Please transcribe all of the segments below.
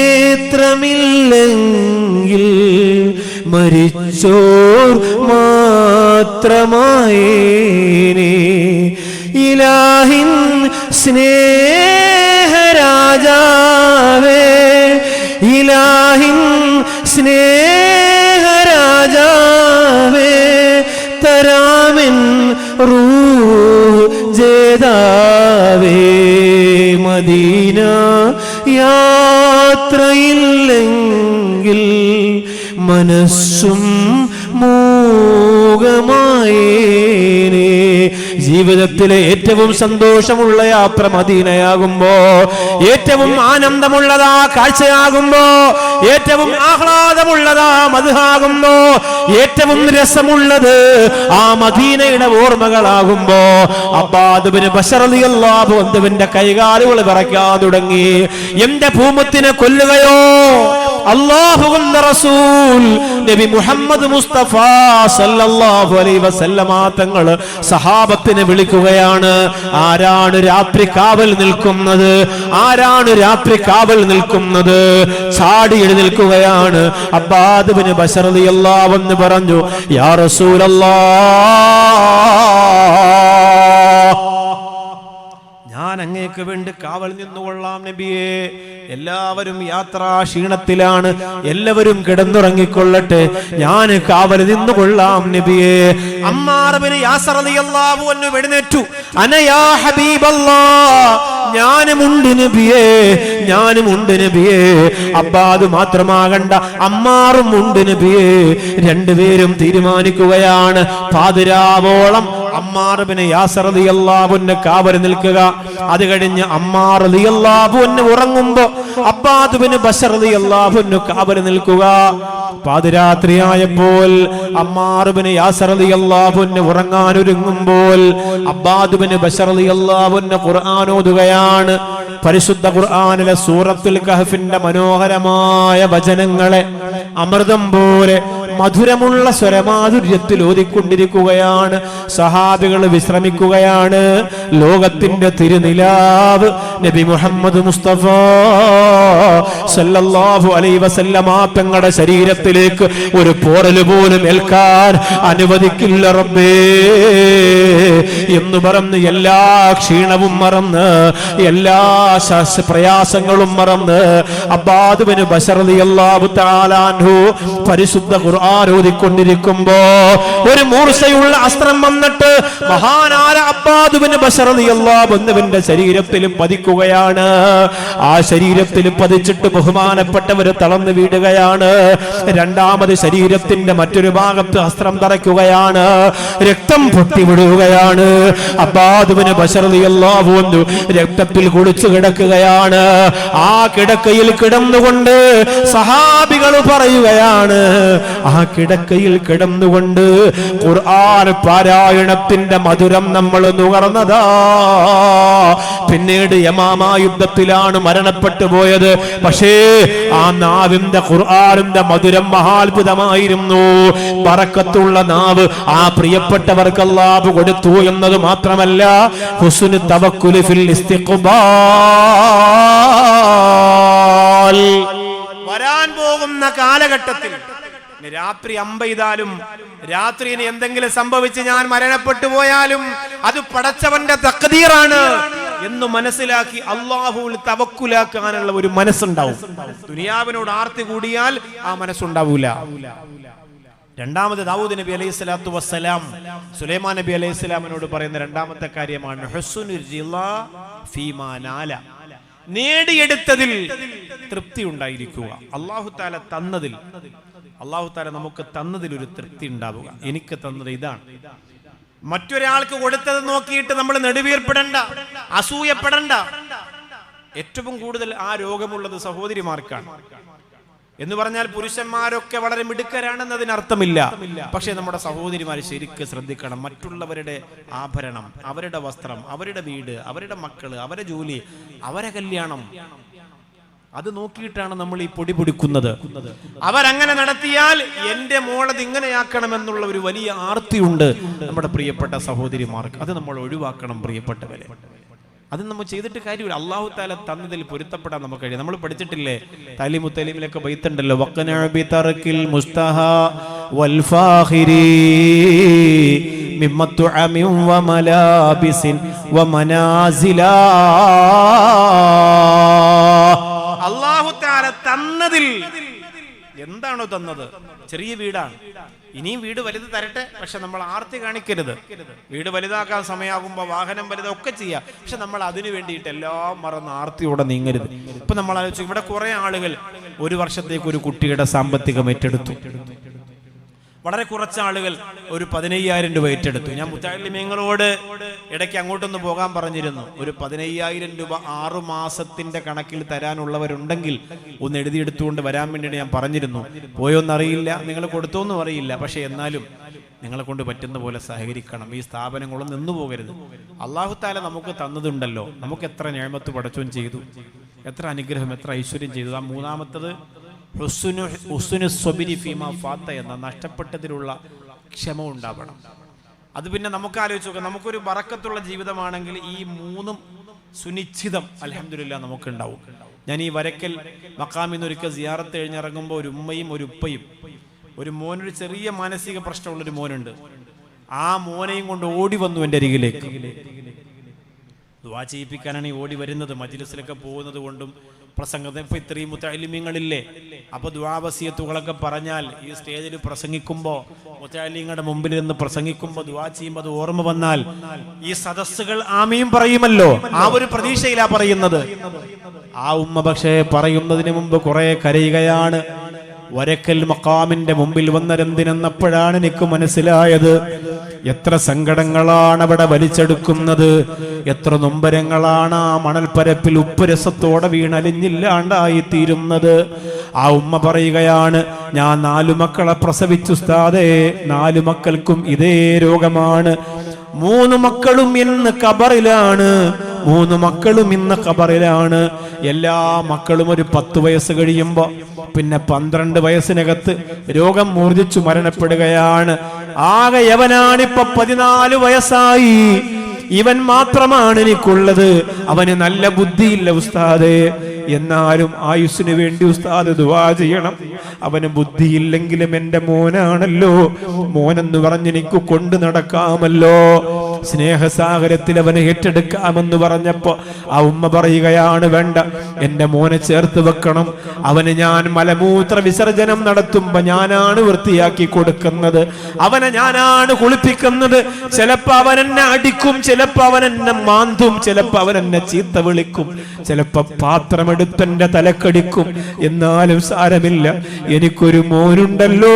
നേത്രമില്ലെങ്കിൽ മരിച്ചോർ മാത്രമായേനെ. ഇലാഹിൻ സ്നേഹരാജാവേ ഇലാഹിൻ സ്നേഹരാജാവേ തരാമിൻ room ജേതാവേ Medina മനസ്സും മൂകമായേനെ ജീവിതത്തിലെ ഏറ്റവും സന്തോഷമുള്ള യാത്ര മദീനയാകുമ്പോ ഏറ്റവും ആനന്ദമുള്ളതാ കാഴ്ചയാകുമ്പോ ഏറ്റവും ആഹ്ലാദമുള്ളതാ മധുഹാകുമ്പോ ഏറ്റവും രസമുള്ളത് ആ മദീനയുടെ ഓർമ്മകളാകുമ്പോ അബ്ബാദുബിന് ബഷറലിയല്ലാബു ബന്ധുവിന്റെ കൈകാലുകൾ വിറയ്ക്കാൻ തുടങ്ങി. എന്റെ ഭൂമത്തിനെ കൊല്ലുകയോ അള്ളാഹുവിന്റെ റസൂൽ നബി മുഹമ്മദ് മുസ്തഫ സല്ലല്ലാഹു അലൈഹി വസല്ലമ തങ്ങൾ സഹാബത്തിനെ വിളിക്കുകയാണ്. ആരാണ് രാത്രി കാവൽ നിൽക്കുന്നത്? ആരാണ് രാത്രി കാവൽ നിൽക്കുന്നത്? ചാടി എഴുന്നേൽക്കുകയാണ്. അബ്ബാദുബിന് ബഷർ റളിയല്ലാഹു അൻഹു പറഞ്ഞു യാ റസൂലല്ലാഹ് ഞാൻ അങ്ങേക്ക് വേണ്ടി കാവൽ നിന്നുകൊള്ളാം നബിയെ. എല്ലാവരും യാത്രാ ക്ഷീണത്തിലാണ് എല്ലാവരും കിടന്നുറങ്ങിക്കൊള്ളട്ടെ. ഞാൻ കാവൽ നിന്നുകൊള്ളാം നബിയെ. അമ്മാറബിന് റളിയല്ലാഹു അൻഹു എഴുന്നേറ്റു. അനയാ ഹബീബല്ലാ. ഞാനുമുണ്ട് നബിയെ. ഞാനുമുണ്ട് നബിയെ. അബ്ബാ അത് മാത്രമാകണ്ട. അമ്മാറും ഉണ്ട് നബിയെ. രണ്ടുപേരും തീരുമാനിക്കുകയാണ്. പാതിരാവോളം അമ്മാറുബിന് യാസർ റളിയല്ലാഹുവിന് കാവൽ നിൽക്കുക. അത് കഴിഞ്ഞ് അമ്മാർ റളിയല്ലാഹുവിന് ഉറങ്ങുമ്പോ അബ്ബാദുബിന് ബശർ റളിയല്ലാഹുവിന് കാവൽ നിൽക്കുക. പാതിരാത്രിയായപ്പോൾ അമ്മാറുബിന് യാസർ ഉറങ്ങാനൊരുങ്ങുമ്പോൾ അബ്ബാദുബിന് ബശർ ഖുർആാനോതുകയാണ് പരിശുദ്ധ ഖുർആനിലെ സൂറത്തുൽ കഹഫിന്റെ മനോഹരമായ വചനങ്ങളെ അമൃതം പോലെ മധുരമുള്ള സ്വരമാധുര്യത്തിൽ ഓതിക്കൊണ്ടിരിക്കുകയാണ്. സഹാബികൾ വിശ്രമിക്കുകയാണ്. ലോകത്തിന്റെ തിരുനിലാവ് നബി മുഹമ്മദ് മുസ്തഫ സല്ലല്ലാഹു അലൈഹി വസല്ലമ തങ്ങളുടെ ശരീരത്തിലേക്ക് ഒരു പോറൽ പോലും ഏൽക്കാൻ അനുവദിക്കില്ല റബ്ബേ എന്ന് പറഞ്ഞ് എല്ലാ ക്ഷീണവും മറന്ന് എല്ലാ പ്രയാസങ്ങളും മറന്ന് അബ്ബാദുബിന് ബഷർ അല്ലാഹു തആലാൻഹു പരിശുദ്ധ ഖുർആൻ ഓതിക്കൊണ്ടിരിക്കുമ്പോ ഒരു മൂർച്ചയുള്ള അസ്ത്രം വന്നിട്ട് മഹാനായ അബ്ബാദുവിന് ശരീരത്തിലും ശരീരത്തിൽ പതിക്കുകയാണ്. ആ ശരീരത്തിൽ പതിച്ചിട്ട് ബഹുമാനപ്പെട്ടവര് തളർന്നു വീടുകയാണ് രണ്ടാമത് ശരീരത്തിന്റെ മറ്റൊരു ഭാഗത്ത് അസ്ത്രം തറയ്ക്കുകയാണ്. രക്തം പൊട്ടിവിടുകയാണ്. അബ്ബാദുവിന് അൻഹു രക്തത്തിൽ കുളിച്ചു കിടക്കുകയാണ്. ആ കിടക്കയിൽ കിടന്നുകൊണ്ട് സഹാബികൾ പറയുകയാണ് ആ കിടക്കയിൽ കിടന്നുകൊണ്ട് ഖുർആൻ പാരായണത്തിന്റെ മധുരം നമ്മൾ നുകർന്നതാ. പിന്നീട് യമാമ യുദ്ധത്തിലാണ് മരണപ്പെട്ടു പോയത്. പക്ഷേ ആ നാവിന്റെ ഖുർആനിന്റെ മധുരം മഹാത്ഭുതമായിരുന്നു. പറക്കത്തുള്ള നാവ് ആ പ്രിയപ്പെട്ടവർക്ക് അല്ലാഹു കൊടുത്തു എന്നത് മാത്രമല്ല ഹുസ്നു തവക്കുലി ഫിൽ ഇസ്തിഖ്ബാൽ. വരാൻ പോകുന്ന കാലഘട്ടത്തിൽ രാത്രി അമ്പെയ്താലും രാത്രി ഇനി എന്തെങ്കിലും സംഭവിച്ച് ഞാൻ മരണപ്പെട്ടു പോയാലും അത് പടച്ചവന്റെ തക്കതീറാണ് എന്ന് മനസ്സിലാക്കി അള്ളാഹുവിൽ തവക്കുലാക്കാനുള്ള ഒരു മനസ്സുണ്ടാവും. ദുനിയാവിനോട് ആർത്തി കൂടിയാൽ ആ മനസ്സുണ്ടാവൂല. രണ്ടാമത് ദാവൂദ് നബി അലൈഹി സ്വലാത്തു വസ്സലാം സുലൈമാൻ നബി അലൈഹി സ്വലാമിനോട് പറയുന്ന രണ്ടാമത്തെ കാര്യമാണ്. നേടിയെടുത്തതിൽ തൃപ്തി ഉണ്ടായിരിക്കുക അള്ളാഹു താല തന്നതിൽ അള്ളാഹു താല നമുക്ക് തന്നതിലൊരു തൃപ്തി ഉണ്ടാവുക. എനിക്ക് തന്നത് ഇതാണ്. മറ്റൊരാൾക്ക് കൊടുത്തത് നോക്കിയിട്ട് നമ്മൾ നെടുവീർപ്പെടണ്ട അസൂയപ്പെടണ്ട. ഏറ്റവും കൂടുതൽ ആ രോഗമുള്ളത് സഹോദരിമാർക്കാണ്. എന്ന് പറഞ്ഞാൽ പുരുഷന്മാരൊക്കെ വളരെ മിടുക്കരാണെന്നതിന് അർത്ഥമില്ല പക്ഷെ നമ്മുടെ സഹോദരിമാർ ശരിക്ക് ശ്രദ്ധിക്കണം. മറ്റുള്ളവരുടെ ആഭരണം അവരുടെ വസ്ത്രം അവരുടെ വീട് അവരുടെ മക്കൾ അവരുടെ ജോലി അവരെ കല്യാണം അത് നോക്കിയിട്ടാണ് നമ്മൾ ഈ പൊടി പൊടിക്കുന്നത്. അവരങ്ങനെ നടത്തിയാൽ എന്റെ മോളത് ഇങ്ങനെയാക്കണമെന്നുള്ള ഒരു വലിയ ആർത്തിയുണ്ട് നമ്മുടെ പ്രിയപ്പെട്ട സഹോദരിമാർക്ക്. അത് നമ്മൾ ഒഴിവാക്കണം പ്രിയപ്പെട്ടവരെ. അത് നമ്മൾ ചെയ്തിട്ട് കാര്യമില്ല. അള്ളാഹു താല തന്നതിൽ പൊരുത്തപ്പെടാൻ നമുക്ക് കഴിയും. നമ്മൾ പഠിച്ചിട്ടില്ലേ? തലിമു തലീമിലൊക്കെ ബൈത്തുണ്ടല്ലോ. തറക്കിൽ മുസ്തഹ വൽഫാഹിരി എന്താണോ തന്നത്? ചെറിയ വീടാണ്. ഇനിയും വീട് വലുത് തരട്ടെ? പക്ഷെ നമ്മൾ ആർത്തി കാണിക്കരുത്. വീട് വലുതാക്കാൻ സമയമാകുമ്പോൾ വാഹനം വലുതൊക്കെ ചെയ്യാം. പക്ഷെ നമ്മൾ അതിനു വേണ്ടിയിട്ട് എല്ലാം മറന്ന് ആർത്തിയോടെ നീങ്ങരുത്. ഇപ്പൊ നമ്മൾ ആലോചിച്ചു ഇവിടെ കുറെ ആളുകൾ ഒരു വർഷത്തേക്ക് ഒരു കുട്ടിയുടെ സാമ്പത്തികം ഏറ്റെടുത്തു. വളരെ കുറച്ച് ആളുകൾ ഒരു പതിനയ്യായിരം രൂപ ഏറ്റെടുത്തു. ഞാൻ മുത്താലിമീങ്ങളോട് ഇടയ്ക്ക് അങ്ങോട്ടൊന്ന് പോകാൻ പറഞ്ഞിരുന്നു. ഒരു പതിനയ്യായിരം രൂപ ആറു മാസത്തിന്റെ കണക്കിൽ തരാനുള്ളവരുണ്ടെങ്കിൽ ഒന്ന് എഴുതിയെടുത്തുകൊണ്ട് വരാൻ വേണ്ടിയിട്ട് ഞാൻ പറഞ്ഞിരുന്നു. പോയോന്നറിയില്ല. നിങ്ങൾ കൊടുത്തോന്നും അറിയില്ല. പക്ഷെ എന്നാലും നിങ്ങളെ കൊണ്ട് പറ്റുന്ന പോലെ സഹകരിക്കണം. ഈ സ്ഥാപനങ്ങളും നിന്നു പോകരുത്. അള്ളാഹു താല നമുക്ക് തന്നതുണ്ടല്ലോ. നമുക്ക് എത്ര ഞാമത്ത് പടച്ചും ചെയ്തു. എത്ര അനുഗ്രഹം എത്ര ഐശ്വര്യം ചെയ്തു. ആ മൂന്നാമത്തത് ഫാത്ത എന്ന നഷ്ടപ്പെട്ടതിലുള്ള ക്ഷമ ഉണ്ടാവണം. അത് പിന്നെ നമുക്ക് ആലോചിച്ച് നോക്കാം. നമുക്കൊരു ബറക്കത്തുള്ള ജീവിതമാണെങ്കിൽ ഈ മൂന്നും സുനിശ്ചിതം അലഹമില്ല നമുക്കുണ്ടാവും. ഞാൻ ഈ വരക്കൽ മക്കാമിന്ന് ഒരിക്കൽ സിയാറത്ത് കഴിഞ്ഞിറങ്ങുമ്പോൾ ഒരു ഉമ്മയും ഒരു ഉപ്പയും ഒരു മോനൊരു ചെറിയ മാനസിക പ്രശ്നമുള്ളൊരു മോനുണ്ട്. ആ മോനെയും കൊണ്ട് ഓടി വന്നു എന്റെ അരികിലേക്ക്. ദുവാ ചെയ്യിപ്പിക്കാനാണ് ഈ ഓടി വരുന്നത്. മജിലസിലൊക്കെ പോകുന്നത് കൊണ്ടും പ്രസംഗത്തെ ഇപ്പൊ ഇത്രയും മുത്താലിമ്യങ്ങളില്ലേ അപ്പൊ ദ്വാവസീയത്തുകളൊക്കെ പറഞ്ഞാൽ ഈ സ്റ്റേജിൽ പ്രസംഗിക്കുമ്പോ മുത്തലിങ്ങളുടെ മുമ്പിൽ നിന്ന് പ്രസംഗിക്കുമ്പോ ദുവാ ചെയ്യുമ്പോൾ അത് ഓർമ്മ വന്നാൽ ഈ സദസ്സുകൾ ആമയും പറയുമല്ലോ. ആ ഒരു പ്രതീക്ഷയിലാ പറയുന്നത്. ആ ഉമ്മ പക്ഷേ പറയുന്നതിന് മുമ്പ് കുറെ കരയുകയാണ്. വരക്കൽ മക്കാമിന്റെ മുമ്പിൽ വന്നരെന്തിനെന്നപ്പോഴാണ് എനിക്ക് മനസ്സിലായത്? എത്ര സങ്കടങ്ങളാണ് അവിടെ വലിച്ചെടുക്കുന്നത്? എത്ര നൊമ്പരങ്ങളാണ് ആ മണൽപ്പരപ്പിൽ ഉപ്പുരസത്തോടെ വീണലിഞ്ഞില്ലാണ്ടായി തീരുന്നത് ആ ഉമ്മ പറയുകയാണ് ഞാൻ നാലു മക്കളെ പ്രസവിച്ചു സ്ഥാതേ നാലു മക്കൾക്കും ഇതേ രോഗമാണ്. മൂന്ന് മക്കളും ഇന്ന് കബറിലാണ് മൂന്ന് മക്കളും ഇന്ന് കബറിലാണ് എല്ലാ മക്കളും ഒരു പത്ത് വയസ്സ് കഴിയുമ്പോ പിന്നെ പന്ത്രണ്ട് വയസ്സിനകത്ത് രോഗം മൂർജിച്ചു മരണപ്പെടുകയാണ്. ആകെ യവനാണിപ്പോ പതിനാല് വയസ്സായി. ഇവൻ മാത്രമാണ് എനിക്കുള്ളത്. അവന് നല്ല ബുദ്ധിയില്ല ഉസ്താദേ. എന്നാലും ആയുസ്സിന് വേണ്ടി ഉസ്താദ് ദുവാ ചെയ്യണം. അവന് ബുദ്ധിയില്ലെങ്കിലും എന്റെ മോനാണല്ലോ. മോനെന്ന് പറഞ്ഞ് എനിക്ക് കൊണ്ടു നടക്കാമല്ലോ. സ്നേഹസാഗരത്തിൽ അവന് ഏറ്റെടുക്കാമെന്ന് പറഞ്ഞപ്പോ ആ ഉമ്മ പറയുകയാണ് വേണ്ട എന്റെ മോനെ ചേർത്ത് വെക്കണം. അവന് ഞാൻ മലമൂത്ര വിസർജനം നടത്തുമ്പോ ഞാനാണ് വൃത്തിയാക്കി കൊടുക്കുന്നത്. അവനെ ഞാനാണ് കുളിപ്പിക്കുന്നത്. ചിലപ്പോ അവൻ എന്നെ അടിക്കും ചിലപ്പോ അവൻ എന്നെ മാന്തും ചിലപ്പോ അവൻ എന്നെ ചീത്ത വിളിക്കും. ചിലപ്പോ പാത്രമെടുത്തെന്റെ തലക്കടിക്കും. എന്നാലും സാരമില്ല. എനിക്കൊരു മോനുണ്ടല്ലോ.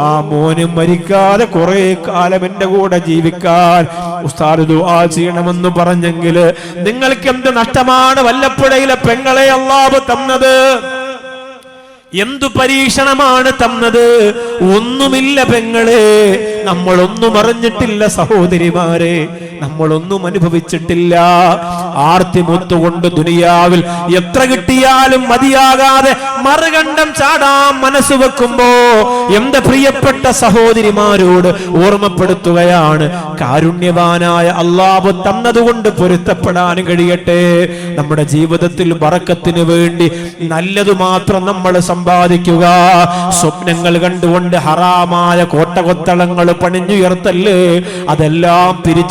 ആ മോന് മരിക്കാതെ കുറെ കാലം എന്റെ കൂടെ ജീവിക്കാൻ ഉസ്താദ് ദുആ ചെയ്യണമെന്ന് പറഞ്ഞെങ്കിൽ നിങ്ങൾക്ക് എന്ത് നഷ്ടമാണ് വല്ലപ്പുഴയിലെ പെങ്ങളെ അള്ളാഹ് തന്നത്? എന്തു പരീക്ഷണമാണ് തന്നത്? ഒന്നുമില്ല പെങ്ങളെ. നമ്മളൊന്നും അറിഞ്ഞിട്ടില്ല സഹോദരിമാരെ. നമ്മളൊന്നും അനുഭവിച്ചിട്ടില്ല. ആർത്തി മുത്തുകൊണ്ട് ദുനിയാവിൽ എത്ര കിട്ടിയാലും മതിയാകാതെ മറുകണ്ഠം ചാടാൻ മനസ്സ് വെക്കുമ്പോ എന്റെ പ്രിയപ്പെട്ട സഹോദരിമാരോട് ഓർമ്മപ്പെടുത്തുകയാണ്. കാരുണ്യവാനായ അള്ളാബ് തന്നതുകൊണ്ട് പൊരുത്തപ്പെടാൻ കഴിയട്ടെ. നമ്മുടെ ജീവിതത്തിൽ വറക്കത്തിന് വേണ്ടി നല്ലത് മാത്രം നമ്മൾ സമ്പാദിക്കുക. സ്വപ്നങ്ങൾ കണ്ടുകൊണ്ട് ഹറാമായ കോട്ടകൊത്തളങ്ങൾ പണിഞ്ഞുയർത്തല്ലേ? അതെല്ലാം തിരിച്ചു